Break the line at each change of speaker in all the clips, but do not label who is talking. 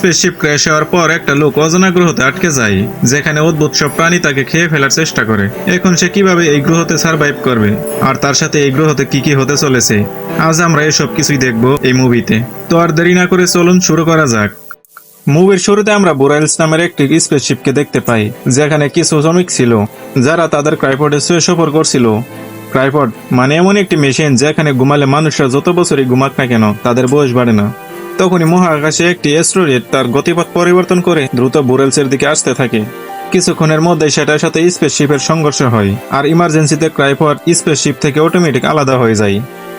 Spaceship crash হওয়ার পর একটা লোক অজানা গ্রহতে আটকে যায়, যেখানে অদ্ভুত সব প্রাণী তাকে খেয়ে ফেলার চেষ্টা করে। এখন সে কীভাবে এই গ্রহতে সার্ভাইভ করবে? আর তার সাথে এই গ্রহতে কি কি হতে চলেছে? আজ আমরা এসব কিছুই দেখব এই মুভিতে তো আর দেরি না করে চলুন শুরু করা যাক। মুভির শুরুতে আমরা বোরাইলস নামের একটি স্পেসশিপকে দেখতে পাই, যেখানে কিছু শ্রমিক ছিল, যারা তাদের ক্রাইপডে শুয়ে সফর করছিল। ক্রাইপড মানে এমন একটি মেশিন যেখানে ঘুমালে মানুষরা যত বছরই ঘুমাক না কেন, তাদের বয়স বাড়ে না। তখনই মহাকাশে একটি অ্যাস্ট্রয়েড তার গতিপথ পরিবর্তন করে দ্রুত বোরেলসের দিকে আসতে থাকে। কিছুক্ষণের মধ্যে সেটার সাথে স্পেসশিপের সংঘর্ষ হয় আর ইমার্জেন্সিতে ক্রাইপড স্পেসশিপ থেকে অটোমেটিক আলাদা হয়ে যায়।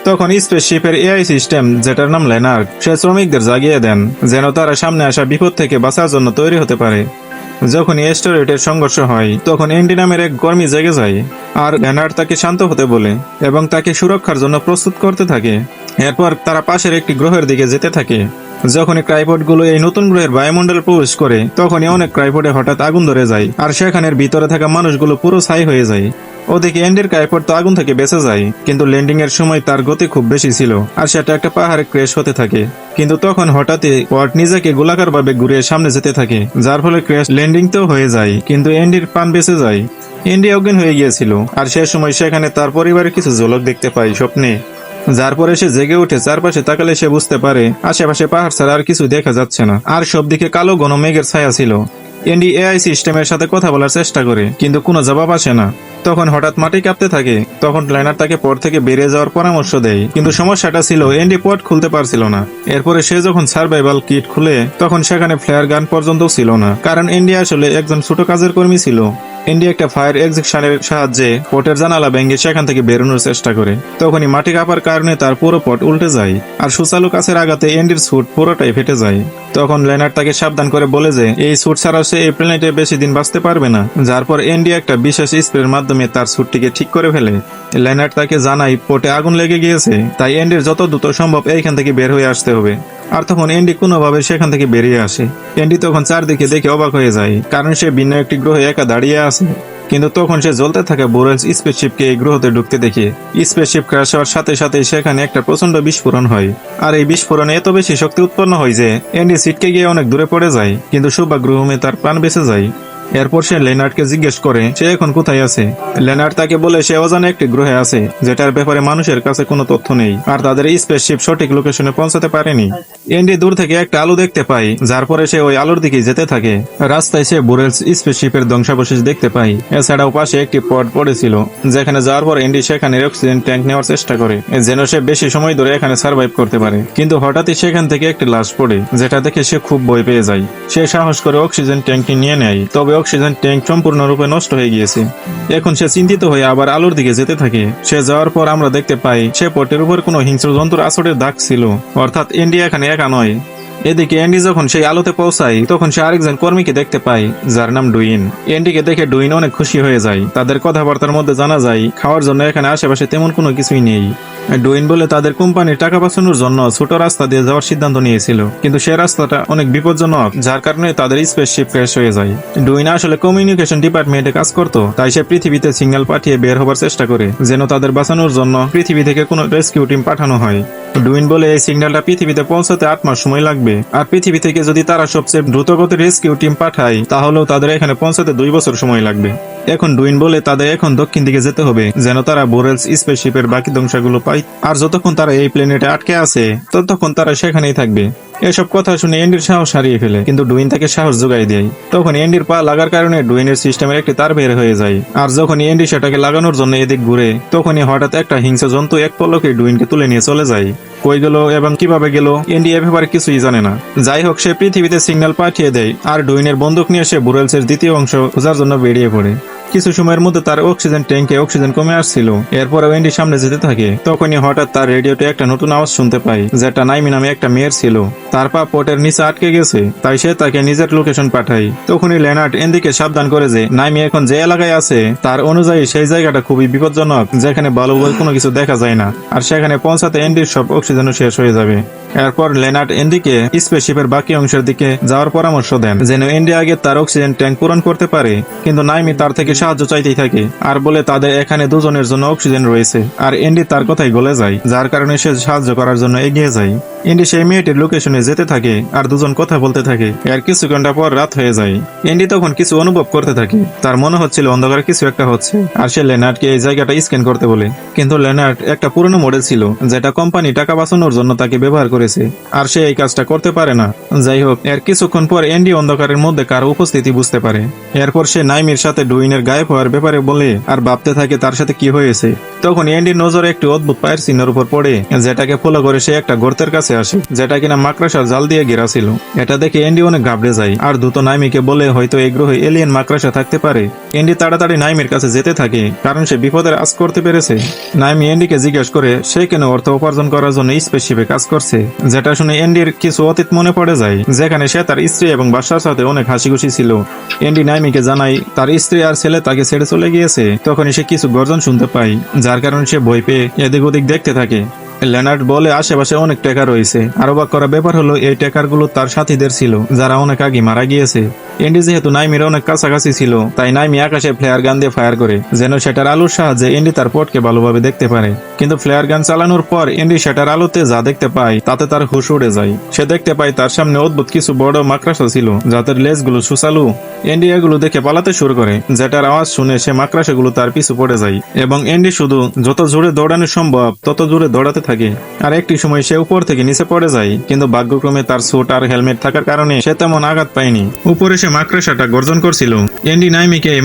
তখন স্পেসশিপের এআই সিস্টেম যেটার নাম লেনার্ড সে শ্রমিকদের জাগিয়ে দেন, যেন তারা সামনে আসা বিপদ থেকে বাঁচার জন্য তৈরি হতে পারে। যখন এস্টোরেটের সংঘর্ষ হয়, তখন এন্ডি নামের এক কর্মী জেগে যায়, আর লেনার্ড তাকে শান্ত হতে বলে এবং তাকে সুরক্ষার জন্য প্রস্তুত করতে থাকে। এরপর তারা পাশের একটি গ্রহের দিকে যেতে থাকে। যখনই ক্রাইপডগুলো এই নতুন গ্রহের বায়ুমণ্ডলে প্রবেশ করে, তখনই অনেক ক্রাইপডে হঠাৎ আগুন ধরে যায়, আর সেখানের ভিতরে থাকা মানুষগুলো পুরো ছাই হয়ে যায়। ওদিকে এন্ডের ক্রাইপড তো আগুন থেকে বেঁচে যায়, কিন্তু ল্যান্ডিং এর সময় তার গতি খুব বেশি ছিল, আর সেটা একটা পাহাড়ে ক্রেশ হতে থাকে। কিন্তু তখন হঠাৎই পট নিজেকে গোলাকার ভাবে ঘুরিয়ে সামনে যেতে থাকে, যার ফলে ক্র্যাশ ল্যান্ডিং তো হয়ে যায়, কিন্তু এন্ডির পান বেঁচে যায়। এন্ডি অজ্ঞান হয়ে গিয়েছিল, আর সে সময় সেখানে তার পরিবারের কিছু ঝলক দেখতে পাই স্বপ্নে। যার পরে সে জেগে উঠে চারপাশে তাকালে সে বুঝতে পারে, আশেপাশে পাহাড় ছাড়া আর কিছু দেখা যাচ্ছে না। আর সব দিকে কালো ঘন মেঘের ছায়া ছিল। এনডি এআই সিস্টেমের সাথে কথা বলার চেষ্টা করে, কিন্তু কোনো জবাব আসে না। তখন হঠাৎ মাটি কাঁপতে থাকে, তখন লাইনার তাকে পর থেকে বেরিয়ে যাওয়ার পরামর্শ দেয়। কিন্তু সমস্যাটা ছিল, এনডি পট খুলতে পারছিল না। এরপরে সে যখন সার্ভাইভাল কিট খুলে, তখন সেখানে ফ্লেয়ার গান পর্যন্ত ছিল না। কারণ এনডি আসলে একজন ছোট কাজের কর্মী ছিল। এনডি একটা ফায়ার এক্সিকশনের সাহায্যে পটের জানালা ভেঙে সেখান থেকে বেরোনোর চেষ্টা করে। তখনই মাটি কাঁপার কারণে তার পুরো পট উল্টে যায় আর সুচালু কাছের আঘাতে এন্ডির স্যুট পুরোটাই ফেটে যায়। তখন লেনার তাকে সাবধান করে বলে যে, এই স্যুট ছাড়া সে এই প্ল্যানেটে বেশি দিন বাঁচতে পারবে না, যার পর এন্ডি একটা বিশেষ স্প্রের মাধ্যমে তার স্যুটটিকে ঠিক করে ফেলে। লেনার্ড তাকে জানাই পটে আগুন লেগে গিয়েছে, তাই এন্ডির যত দ্রুত সম্ভব এইখান থেকে বের হয়ে আসতে হবে। আর তখন এন্ডি কোনোভাবে সেখান থেকে বেরিয়ে আসে। এন্ডি তখন চারদিকে দেখে অবাক হয়ে যায়, কারণ সে ভিন্ন একটি গ্রহে একা দাঁড়িয়ে আছে। কিন্তু তখন সে জ্বলতে থাকা বোরেলস স্পেসশিপকে এই গ্রহতে ঢুকতে দেখে। স্পেসশিপ ক্র্যাশ হওয়ার সাথে সাথে সেখানে একটা প্রচণ্ড বিস্ফোরণ হয়। আর এই বিস্ফোরণে এত বেশি শক্তি উৎপন্ন হয় যে, এন্ডি সিটকে গিয়ে অনেক দূরে পড়ে যায়, কিন্তু সৌভাগ্যক্রমে তার প্রাণ বেঁচে যায়। এরপর সে লেনার্ডকে জিজ্ঞেস করে, সে এখন কোথায় আছে? লেনার্ড তাকে বলে, সে অজানা একটি গ্রহে আছে, যেটার ব্যাপারে মানুষের কাছে কোনো তথ্য নেই, আর তাদের স্পেসশিপ সঠিক লোকেশনে পৌঁছাতে পারেনি। এন্ডি দূর থেকে একটা আলো দেখতে পায়, যার পরে সে ওই আলোর দিকে যেতে থাকে। রাস্তায় সে বুরেলস স্পেসশিপের ধ্বংসাবশেষ দেখতে পায়। এছাড়াও পাশে একটি পড পড়েছিল, যেখানে যাওয়ার পর এন্ডি সেখানে অক্সিজেন ট্যাঙ্ক নেওয়ার চেষ্টা করে, যেন সে বেশি সময় ধরে এখানে সার্ভাইভ করতে পারে। কিন্তু হঠাৎই সেখান থেকে একটি লাশ পড়ে, যেটা দেখে সে খুব ভয় পেয়ে যায়। সে সাহস করে অক্সিজেন ট্যাঙ্কটি নিয়ে নেয়, তবে অক্সিজেন ট্যাঙ্ক সম্পূর্ণরূপে নষ্ট হয়ে গিয়েছে। এখন সে চিন্তিত হয়ে আবার আলোর দিকে যেতে থাকে। সে যাওয়ার পর আমরা দেখতে পাই, সে পটের উপর কোনো হিংস্র জন্তুর আসরের দাগ ছিল। অর্থাৎ ইন্ডিয়া এখানে একা নয়। এদিকে এন্ডি যখন সেই আলোতে পৌঁছায়, তখন সে আরেকজন কর্মীকে দেখতে পায়, যার নাম ডুইন। এন্ডিকে দেখে ডুইন অনেক খুশি হয়ে যায়। তাদের কথাবার্তার মধ্যে জানা যায়, খাওয়ার জন্য এখানে আশেপাশে তেমন কোনো কিছুই নেই। ডুইন বলে তাদের কোম্পানির টাকা বাঁচানোর জন্য ছোট রাস্তা দিয়ে যাওয়ার সিদ্ধান্ত নিয়েছিল। কিন্তু সে রাস্তাটা অনেক বিপজ্জনক, যার কারণে তাদের স্পেসশিপ ক্র্যাশ হয়ে যায়। ডুইন আসলে কমিউনিকেশন ডিপার্টমেন্টে কাজ করত, তাই সে পৃথিবীতে সিগন্যাল পাঠিয়ে বের হবার চেষ্টা করে, যেন তাদের বাঁচানোর জন্য পৃথিবী থেকে কোনো রেস্কিউ টিম পাঠানো হয়। ডুইন বলে এই সিগন্যালটা পৃথিবীতে পৌঁছাতে আট মাস সময় লাগবে। আর পৃথিবী থেকে যদি তারা সবচেয়ে দ্রুতগতির রেস্কিউ টিম পাঠায়, তাহলেও তাদের এখানে পৌঁছাতে দুই বছর সময় লাগবে। এখন ডুইন বলে তাদের এখন দক্ষিণ দিকে যেতে হবে, যেন তারা বোরেলস স্পেসশিপের বাকি ধ্বংসাগুলো পায়। আর যতক্ষণ তারা এই প্লেনেটে আটকে আছে, ততক্ষণ তারা সেখানেই থাকবে। এসব কথা শুনে এন্ডির সাহস হারিয়ে ফেলে, কিন্তু ডুইন তাকে সাহস যোগাই দেয়। তখন এন্ডির পা লাগার কারণে ডুইনের সিস্টেমের একটি তার বের হয়ে যায়। আর যখন এন্ডি সেটাকে লাগানোর জন্য এদিক ঘুরে, তখনই হঠাৎ একটা হিংস্র জন্তু এক পলকে ডুইনকে তুলে নিয়ে চলে যায়। কই গেল এবং কীভাবে গেল এন্ডি এ ব্যাপারে কিছুই জানে না। যাই হোক, সে পৃথিবীতে সিগন্যাল পাঠিয়ে দেয় আর ডুইনের বন্দুক নিয়ে সে বুরেলসের দ্বিতীয় অংশ খোঁজার জন্য বেরিয়ে পড়ে। কিছু সময়ের মধ্যে তার অক্সিজেন ট্যাঙ্কে অক্সিজেন কমে আসছিল। এরপরে ওয়েন্ডি সামনে যেতে থাকে। তখনই হঠাৎ তার রেডিওতে একটা নতুন আওয়াজ শুনতে পায় যেটা নাইমি নামে একটা মেয়ের ছিল। তার পা পটের নিচে আটকে গেছে, তাই সে তাকে নিজের লোকেশন পাঠায়। তখনই লেনার্ড এনদিকে সাবধান করে যে নাইমি এখন যে এলাকায় আছে, তার অনুযায়ী সেই জায়গাটা খুবই বিপজ্জনক, যেখানে ভালো বলে কোনো কিছু দেখা যায় না। আর সেখানে পৌঁছাতে এন্ডির সব অক্সিজেনও শেষ হয়ে যাবে। এরপর লেনার্ড এন্ডিকে স্পেসশিপের বাকি অংশের দিকে যাওয়ার পরামর্শ দেন, যেন এন্ডি আগে তার অক্সিজেন ট্যাঙ্ক পূরণ করতে পারে, কিন্তু নাইমি তার থেকে সাহায্য চাইতেই থাকে, আর বলে তাদের এখানে দুজনের জন্য অক্সিজেন রয়েছে, আর এন্ডি তার কথাই গলে যায়, যার কারণে সে সাহায্য করার জন্য এগিয়ে যায়। এন্ডি সেই মেয়েটির লোকেশনে যেতে থাকে, আর দুজন কথা বলতে থাকে, এর কিছু ঘণ্টা পর রাত হয়ে যায়। এন্ডি তখন কিছু অনুভব করতে থাকে, তার মনে হচ্ছিল অন্ধকারে কিছু একটা হচ্ছে, আর সে লেনার্ডকে এই জায়গাটা স্ক্যান করতে বলে, কিন্তু লেনার্ড একটা পুরনো মডেল ছিল, যেটা কোম্পানি টাকা বাঁচানোর জন্য তাকে ব্যবহার করেছে, আর সে এই কাজটা করতে পারে না। যাই হোক, এর কিছুক্ষণ পর এন্ডি অন্ধকারের মধ্যে কারও উপস্থিতি বুঝতে পারে। এরপর সে নাইমির সাথে ডুইনের গায়েব হওয়ার ব্যাপারে বলে, আর ভাবতে থাকে তার সাথে কি হয়েছে? তখন এন্ডির নজরে একটি অদ্ভুত পায়ের চিহ্নের উপর পড়ে, যেটাকে ফলো করে সে একটা গর্তের কাছে আসে, যেটা কিনা মাকড়াসার জাল দিয়ে ঘেরা ছিল। এটা দেখে এন্ডি অনেক ঘাবড়ে যায়, আর দ্রুত নাইমিকে বলে, হয়তো এই গ্রহে এলিয়েন মাকড়াসা থাকতে পারে। এন্ডি তাড়াতাড়ি নাইমির কাছে যেতে থাকে, কারণ সে বিপদের আজ করতে পেরেছে। নাইমি এন্ডিকে জিজ্ঞেস করে, সে কেন অর্থ উপার্জন করার জন্য স্পেসশিপে কাজ করছে? যেটা শুনে এন্ডির কিছু অতীত মনে পড়ে যায়, যেখানে সে তার স্ত্রী এবং বাসার সাথে অনেক হাসি খুশি ছিল। এন্ডি নাইমিকে জানাই তার স্ত্রী আর ছেলে তাকে ছেড়ে চলে গিয়েছে, তখনই সে কিছু গর্জন শুনতে পায়, যার কারণে সে ভয় পেয়ে এদিক ওদিক দেখতে থাকে। লেনার্ড বলে আশেপাশে অনেক টাকা রয়েছে। আর অবাক করা ব্যাপার হলো, এই টাকারগুলো তার সাথীদের ছিল, যারা অনেক আগে মারা গিয়েছে। এন্ডি যেহেতু নাইমির অনেক কাছাকাছি ছিল, তাই নাইমি আকাশে ফ্লেয়ার গান দিয়ে ফায়ার করে, যেন সেটার আলোর সাহায্যে এন্ডি তার পটকে ভালোভাবে দেখতে পারে। কিন্তু ফ্লেয়ার গান চালানোর পর এন্ডি সেটার আলোতে যা দেখতে পায়, তাতে তার হুশ উড়ে যায়। সে দেখতে পায় তার সামনে অদ্ভুত কিছু বড় মাকড়াসা ছিল, যাদের লেজগুলো সুসালু এন্ডি এগুলো দেখে পালাতে শুরু করে, যেটার আওয়াজ শুনে সে মাকড়াসাগুলো তার পিছু পড়ে যায়। এবং এন্ডি শুধু, যত জোরে দৌড়ানো সম্ভব, তত জোরে দৌড়াতে থাকে। আর একটি সময় সে উপর থেকে নিচে পড়ে যায়, কিন্তু ভাগ্যক্রমে তার স্যুট আর হেলমেট থাকার কারণে সে তেমন আঘাত পায়নি। উপরে সে মাকড়াসাটা গর্জন করছিল। এন্ডি নাইমিকে এই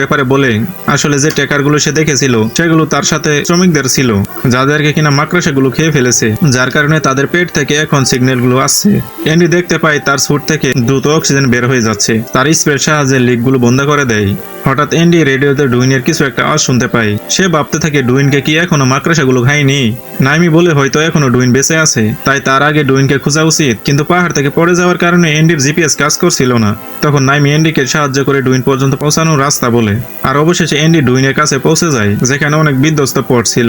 ব্যাপারে বলে, আসলে যে টেকারগুলো সে দেখেছিল, সেগুলো তার সাথে শ্রমিকদের ছিল, যাদেরকে কিনা মাকড়াসাগুলো খেয়ে ফেলেছে, যার কারণে তাদের পেট থেকে এখন সিগন্যালগুলো আসছে। এন্ডি দেখতে পায় তার স্যুট থেকে দ্রুত অক্সিজেন বের হয়ে যাচ্ছে, তার স্প্রের সাহায্যে লিকগুলো বন্ধ করে দেয়। হঠাৎ এন্ডি রেডিওতে ডুইনের কিছু একটা আওয়াজ শুনতে পায়। সে ভাবতে থাকে, ডুইনকে কি এখনও মাকড়াসাগুলো খায়নি? নাইমি বলে, হয়তো এখনও ডুইন বেঁচে আছে, তাই তার আগে ডুইনকে খোঁজা উচিত, কিন্তু পাহাড় থেকে পড়ে যাওয়ার কারণে এন্ডির জিপিএস কাজ করছিল না। তখন নাইমি এন্ডিকে সাহায্য করে ডুইন পর্যন্ত পৌঁছানোর রাস্তা বলে। আর অবশেষে এন্ডি ডুইনের কাছে পৌঁছে যায়, যেখানে অনেক বিধ্বস্ত পট ছিল।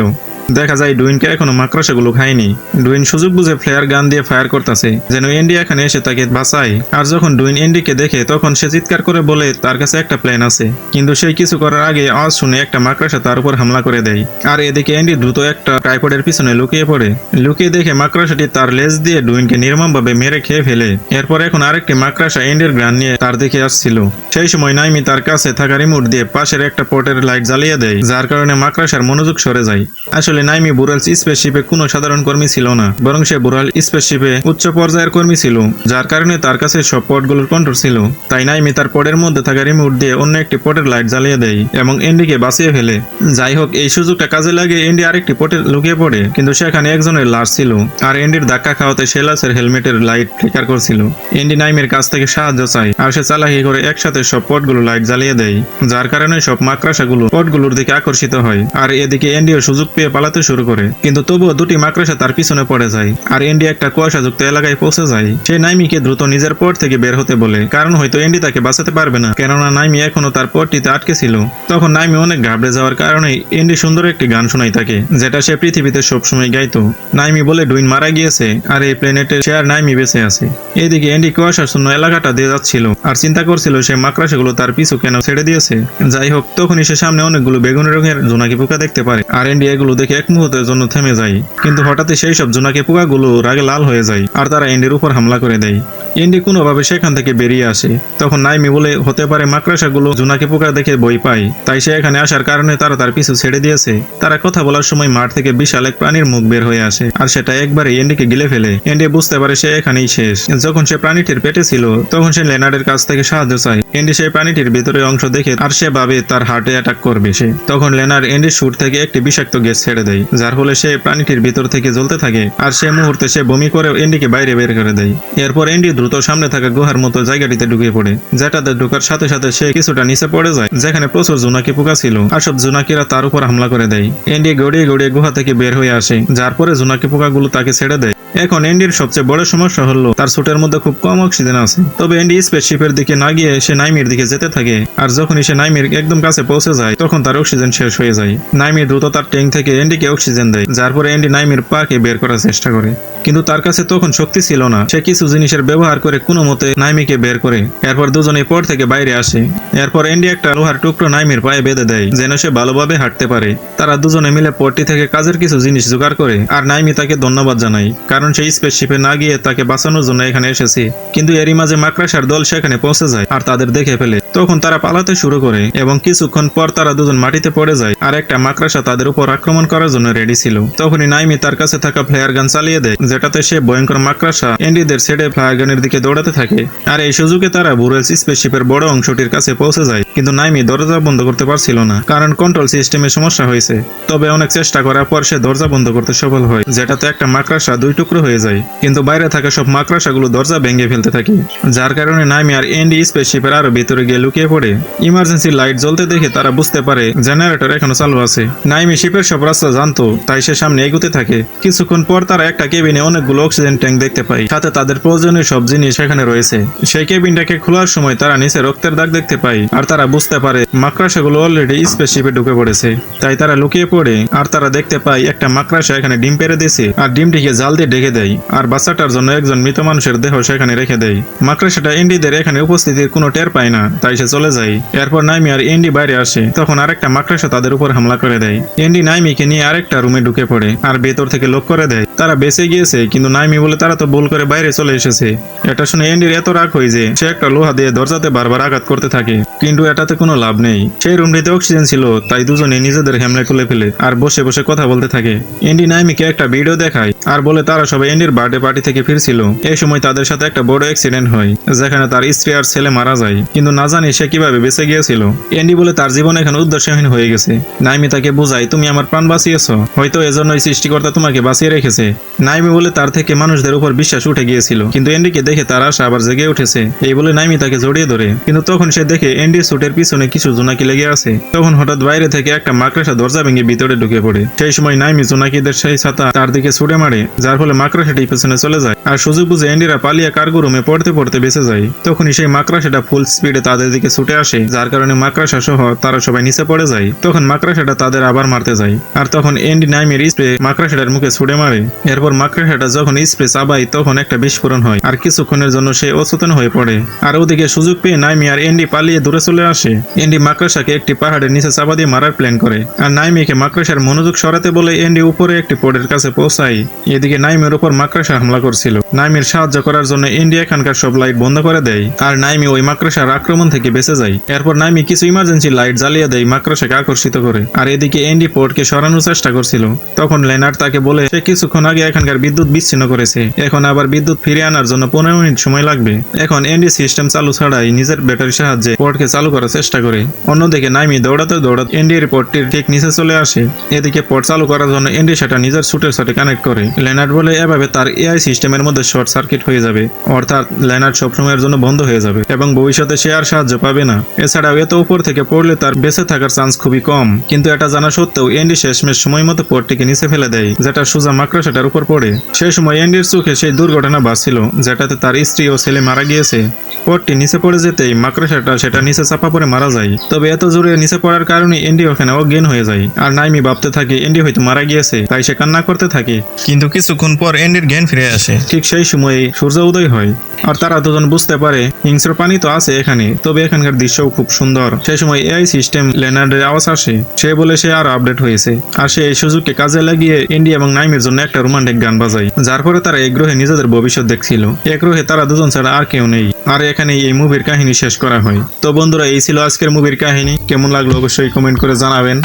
দেখা যায় ডুইনকে এখনও মাকড়াসাগুলো খায়নি। ডুইন সুযোগ বুঝে ফ্লেয়ার গান দিয়ে ফায়ার করতেছে, যেন এন্ডি এখানে এসে তাকে বাঁচায়। আর যখন ডুইন এন্ডিকে দেখে, তখন সে চিৎকার করে বলে, তার কাছে একটা প্ল্যান আছে। কিন্তু সেই কিছু করার আগে আওয়াজ শুনে একটা মাকড়াসা তার উপর হামলা করে দেয়। আর এদিকে এন্ডি দ্রুত একটা ট্রাইপডের পিছনে লুকিয়ে পড়ে। লুকিয়ে দেখে মাকড়াসাটি তার লেজ দিয়ে ডুইনকে নির্মমভাবে মেরে খেয়ে ফেলে। এরপর এখন আরেকটি মাকড়াসা এন্ডির গ্রান নিয়ে তার দিকে আসছিল। সেই সময় নাইমি তার কাছে থাকা রিমোট দিয়ে পাশের একটা পটের লাইট জ্বালিয়ে দেয়, যার কারণে মাকড়াসার মনোযোগ সরে যায়। আসলে নাইমি বুরালস স্পেসশিপে কোনো সাধারণ কর্মী ছিল না, বরং সে বুরাল স্পেসশিপে উচ্চ পর্যায়ের কর্মী ছিল, যার কারণে তার কাছে সব পটগুলোর কন্ট্রোল ছিল। তাই নাইমি তার পটের মধ্যে থাকা রিমোট দিয়ে অন্য একটি পটের লাইট জ্বালিয়ে দেয় এবং এন্ডিকে বাঁচিয়ে ফেলে। যাই হোক, এই সুযোগটা কাজে লাগে এন্ডি আরেকটি পটে লুকিয়ে পড়ে, কিন্তু সেখানে একজনের লাশ ছিল, আর এন্ডির ধাক্কা খাওয়াতে সে লাশের হেলমেটের লাইট ফ্লিকার করছিল। এন্ডি নাইমের কাছ থেকে সাহায্য চায়, আর সে চালাকি করে একসাথে সব পটগুলো লাইট জ্বালিয়ে দেয়, যার কারণে সব মাকড়াসাগুলো পটগুলোর দিকে আকর্ষিত হয়, আর এদিকে এন্ডিও সুযোগ পেয়ে পালাতে শুরু করে। কিন্তু তবুও দুটি মাকড়াসা তার পিছনে পড়ে যায় আর এন্ডি একটা কুয়াশাযুক্ত এলাকায় পৌঁছে যায়। সে নাইমিকে দ্রুত নিজের পট থেকে বের হতে বলে। কারণ হয়তো এন্ডি তাকে বাঁচাতে পারবে না। কেননা নাইমি এখনও তার পটটিতে আটকে ছিল। তখন নাইমি অনেক ঘাবড়ে যাওয়ার কারণে এন্ডি সুন্দর একটি গান শোনাই থাকে যেটা সে পৃথিবীতে সবসময় গাইতো। নাইমি বলে, ডুইন মারা গিয়েছে আর এই প্ল্যানেটে সে আর নাইমি বেঁচে আছে। এদিকে এন্ডি কুয়াশার শূন্য এলাকাটা দিয়ে যাচ্ছিল আর চিন্তা করছিল সে মাকড়াসাগুলো তার পিছু কেন ছেড়ে দিয়েছে। যাই হোক, তখনই সে সামনে অনেকগুলো বেগুনি রঙের জোনাকি পোকা দেখতে পারে। আর এন্ডি এগুলো দেখে এক মুহূর্তের জন্য থেমে যায়। কিন্তু হঠাৎই সেই সব জোনাকে পোকাগুলো রাগে লাল হয়ে যায় আর তারা এন্ডের উপর হামলা করে দেয়। এন্ডি কোনোভাবে সেখান থেকে বেরিয়ে আসে। তখন নাইমি বলে, হতে পারে মাকড়াসাগুলো জোনাকি পোকা দেখে বই পায়। তাই সে এখানে আসার কারণে তারা তার পিছু ছেড়ে দিয়েছে। তারা কথা বলার সময় মাঠ থেকে বিশাল এক প্রাণীর মুখ বের হয়ে আসে আর সেটা একবারে এন্ডিকে গিলে ফেলে। এন্ডি বুঝতে পারে সে এখানেই শেষ। যখন সে প্রাণীটির পেটে ছিল, তখন সে লেনার্ডের কাছ থেকে সাহায্য চায়। এন্ডি সেই প্রাণীটির ভিতরে অংশ দেখে আর সে ভাবে তার হার্টে অ্যাটাক করবে সে। তখন লেনার এন্ডির সুর থেকে একটি বিষাক্ত গ্যাস ছেড়ে দেয়, যার ফলে সে প্রাণীটির ভিতর থেকে জ্বলতে থাকে। আর সে মুহূর্তে সে বমি করে এন্ডিকে বাইরে বের করে দেয়। এরপর এন্ডি দ্রুত সামনে থাকা গুহার মতো জায়গাটিতে ঢুকে পড়ে। যেটাতে ঢোকার সাথে সাথে সে কিছুটা নিচে পড়ে যায়, যেখানে প্রচুর জোনাকি পোকা ছিল। আর সব জোনাকিরা তার উপর হামলা করে দেয়। এন্ডি গড়িয়ে গড়িয়ে গুহা থেকে বের হয়ে আসে, যার পরে জোনাকি পোকাগুলো তাকে ছেড়ে দেয়। এখন এন্ডির সবচেয়ে বড় সমস্যা হলো, তার স্যুটের মধ্যে খুব কম অক্সিজেন আছে। তবে এন্ডি স্পেসশিপের দিকে না গিয়ে সে নাইমির দিকে যেতে থাকে, আর যখনই সে নাইমির একদম কাছে পৌঁছে যায়, তখন তার অক্সিজেন শেষ হয়ে যায়। নাইমি দ্রুত তার ট্যাঙ্ক থেকে এন্ডিকে অক্সিজেন দেয়, যার পরে এন্ডি নাইমির পাকে বের করার চেষ্টা করে। কিন্তু তার কাছে তখন শক্তি ছিল না। সে কিছু জিনিসের ব্যবহার করে কোনো মতে নাইমিকে বের করে। এরপর দুজনে পর থেকে বাইরে আসে। এরপর এন্ডি একটা লোহার টুকরো নাইমির পায়ে বেঁধে দেয়, যেন সে ভালোভাবে হাঁটতে পারে। তারা দুজনে মিলে পট্টি থেকে কাজের কিছু জিনিস জোগাড় করে, আর নাইমি তাকে ধন্যবাদ জানায় কারণ সেই স্পেসশিপে না গিয়ে তাকে বাঁচানোর জন্য এখানে এসেছে। কিন্তু এরই মাঝে মাকড়াসার দল সেখানে পৌঁছে যায় আর তাদের দেখে ফেলে। তখন তারা পালাতে শুরু করে এবং কিছুক্ষণ পর তারা দুজন মাটিতে পড়ে যায় আর একটা মাকড়াসা তাদের উপর আক্রমণ করার জন্য রেডি ছিল। তখনই নাইমি তার কাছে থাকা ফ্লায়ার গান চালিয়ে দেয়, যেটাতে সে ভয়ঙ্কর মাকড়াসা, এন্ডিদের সেটে ফ্লায়ার গানের দিকে দৌড়াতে থাকে। আর এই সুযোগে তারা বুরেলস স্পেসশিপের বড় অংশটির কাছে পৌঁছে যায়, কিন্তু নাইমি দরজা বন্ধ করতে পারছিল না, কারণ কন্ট্রোল সিস্টেমে সমস্যা হয়েছে। তবে অনেক চেষ্টা করার পর সে দরজা বন্ধ করতে সফল হয়, যেটাতে একটা মাকড়াসা দুই টুকরো হয়ে যায়। কিন্তু বাইরে থাকা সব মাকড়াসাগুলো দরজা ভেঙে ফেলতে থাকে। যার কারণে নাইমি আর এন্ডি স্পেসশিপের আরও ভিতরে গিয়ে লুকিয়ে পড়ে। ইমার্জেন্সি লাইট জ্বলতে দেখে তারা বুঝতে পারে জেনারেটর এখনও চালু আছে। নাইমি শিপের সব রাস্তা জানতো, তাই সে সামনে এগুতে থাকে। কিছুক্ষণ পর তারা একটা কেবিনে অনেকগুলো অক্সিজেন ট্যাঙ্ক দেখতে পায়। সাথে তাদের প্রয়োজনীয় সব জিনিস সেখানে রয়েছে। সেই কেবিনটাকে খোলার সময় তারা নিচে রক্তের দাগ দেখতে পায়, আর তারা বুঝতে পারে মাকড়াসাগুলো অলরেডি স্পেসশিপে ঢুকে পড়েছে। তাই তারা লুকিয়ে পড়ে, আর তারা দেখতে পায় একটা মাকড়াসা এখানে ডিম পেরে দিয়েছে, আর ডিমটিকে জাল দিয়ে ঢেকে দেয় আর বাচ্চাটার জন্য একজন মৃত মানুষের দেহ সেখানে রেখে দেয় মাকড়াসাটা ইন্ডিদের এখানে উপস্থিতির কোনো টের পায় না, তাই সে চলে যায়। এরপর নাইমি আর ইন্ডি বাইরে আসে, তখন আরেকটা মাকড়াসা তাদের উপর হামলা করে দেয়। ইন্ডি নাইমিকে নিয়ে আরেকটা রুমে ঢুকে পড়ে, আর ভেতর থেকে লোক করে দেয়। তারা বেঁচে গিয়েছে, কিন্তু নাইমি বলে তারা তো ভুল করে বাইরে চলে এসেছে। এটা শুনে এন্ডির এত রাগ হয়ে যে, সে একটা লোহা দিয়ে দরজাতে বারবার আঘাত করতে থাকে। কিন্তু এটাতে কোনো লাভ নেই। সেই রুমটিতে অক্সিজেন ছিল, তাই দুজনে নিজেদের হ্যামলে খুলে ফেলে, আর বসে বসে কথা বলতে থাকে। এন্ডি নাইমিকে একটা ভিডিও দেখায়, আর বলে তারা সবাই এন্ডির বার্থডে পার্টি থেকে ফিরছিল। এই সময় তাদের সাথে একটা বড় অ্যাক্সিডেন্ট হয়, যেখানে তার স্ত্রী আর ছেলে মারা যায়। কিন্তু না জানি সে কীভাবে বেঁচে গিয়েছিল। এন্ডি বলে তার জীবন এখন উদ্দেশ্যহীন হয়ে গেছে। নাইমি তাকে বোঝায়, তুমি আমার প্রাণ বাঁচিয়েছ। হয়তো এজন্যই সৃষ্টিকর্তা তোমাকে বাঁচিয়ে রেখেছে। নাইমি বলে, তার থেকে মানুষদের উপর বিশ্বাস উঠে গিয়েছিল। কিন্তু এন্ডিকে দেখে তার আশা আবার জেগে উঠেছে। এই বলে নাইমি তাকে জড়িয়ে ধরে। কিন্তু তখন সে দেখে এন্ডির স্যুটের পিছনে কিছু জোনাকি লেগে আছে। তখন হঠাৎ বাইরে থেকে একটা মাকড়াসা দরজা ভেঙে ভিতরে ঢুকে পড়ে। সেই সময় নাইমি জোনাকিদের সেই ছাতা তার দিকে ছুড়ে মারে, যার ফলে মাকড়াসাটি পেছনে চলে যায়। আর সুযোগ বুঝে এন্ডিরা পালিয়ে কার্গো রুমে পড়তে পড়তে বেঁচে যায়। তখনই সেই মাকড়াসাটা ফুল স্পিডে তাদের দিকে ছুটে আসে, যার কারণে মাকড়াসা সহ তারা সবাই নিচে পড়ে যায়। তখন মাকড়াসাটা তাদের আবার মারতে যায়। আর তখন এন্ডি নাইমের স্প্রে মাকড়াসাটার মুখে ছুড়ে মারে। এরপর মাকড়াসাটা যখন স্প্রে চাবাই তখন একটা বিস্ফোরণ হয়। আর কিছুক্ষণের জন্য সে অচেতন হয়ে পড়ে। আর ওদিকে সুযোগ পেয়ে নাইমি আর এন্ডি পালিয়ে দূরে চলে আসে। এন্ডি মাকড়াসাকে একটি পাহাড়ের নিচে চাপা দিয়ে মারার প্ল্যান করে। আর নাইমিকে মাকড়াসার মনোযোগ সরাতে বলে এন্ডি উপরে একটি পোড়ের কাছে পৌঁছায়। এদিকে নাইমের উপর মাকড়াসা হামলা করছিল। নাইমের সাহায্য করার জন্য এন্ডি এখানকার সব লাইট বন্ধ করে দেয়, আর নাইমি ওই মাকড়াসার আক্রমণ থেকে বেঁচে যায়। এরপর নাইমি কিছু ইমার্জেন্সি লাইট জ্বালিয়ে দেয় মাকড়াসাকে আকর্ষিত করে, আর এদিকে এন্ডি পোর্টকে সরানোর চেষ্টা করছিল। তখন লেনার তাকে বলে, সে কিছুক্ষণ আগে এখানকার বিদ্যুৎ বিচ্ছিন্ন করেছে, এখন আবার বিদ্যুৎ ফিরিয়ে আনার জন্য পনেরো মিনিট সময় লাগবে। এখন এন্ডি সিস্টেম চালু ছাড়াই নিজের ব্যাটারির সাহায্যে পোর্টকে চালু করার চেষ্টা করে। অন্যদিকে নাইমি দৌড়াতে দৌড়াতে এন্ডির পোর্টটির ঠিক নিচে চলে আসে। এদিকে পোর্ট চালু করার জন্য এন্ডি সেটা নিজের সুটের সাথে কানেক্ট করে। লেনার্ড বলে এভাবে তার এআই সিস্টেমের মধ্যে শর্ট সার্কিট হয়ে যাবে, অর্থাৎ লেনার্ড সবসময়ের জন্য বন্ধ হয়ে যাবে এবং ভবিষ্যতে সে আর সাহায্য পাবে না। এছাড়াও এত উপর থেকে পড়লে তার বেঁচে থাকার চান্স খুবই কম। কিন্তু এটা জানা সত্ত্বেও এন্ডি শেষমেশ সময় মতো পোর্টটিকে নিচে ফেলে দেয়, যেটা সুজা মাকড়াসাটার উপর পড়ে। সেই সময় এন্ডির চোখে সেই দুর্ঘটনা বাঁচছিল, যেটাতে তার স্ত্রী ও ছেলে মারা গিয়েছে। পোর্টটি নিচে পড়ে যেতেই মাকড়াসাটা সেটা নিচে চাপা পড়ে মারা যায়। তবে এত জোরে নিচে পড়ার কারণে এন্ডি ওখানে অজ্ঞান হয়ে যায়। আর নাইমি ভাবতে থাকে এন্ডি হয়তো মারা গিয়েছে, তাই সে কান্না করতে থাকে। কিন্তু কিছুক্ষণ পর এন্ডির জ্ঞান ফিরে আসে। ঠিক সেই সময়ে সূর্য উদয় হয়, আর তারা দুজন বুঝতে পারে হিংস্র প্রাণী তো আছে এখানে, তবে এখানকার দৃশ্যও খুব সুন্দর। সেই সময় এআই সিস্টেম লেনার্ডের আওয়াজ আসে। সে বলে সে আরও আপডেট হয়েছে। আর সে এই সুযোগকে কাজে লাগিয়ে ইন্ডিয়া এবং নাইমের জন্য একটা রোমান্টিক গান বাজায়, যার পরে তারা এই গ্রহে নিজেদের ভবিষ্যৎ দেখছিল। এক গ্রহে তারা দুজন ছাড়া আর কেউ নেই। আর এখানে এই মুভির কাহিনী শেষ করা হয়। তো বন্ধুরা, এই ছিল আজকের মুভির কাহিনী। কেমন লাগল অবশ্যই কমেন্ট করে জানাবেন।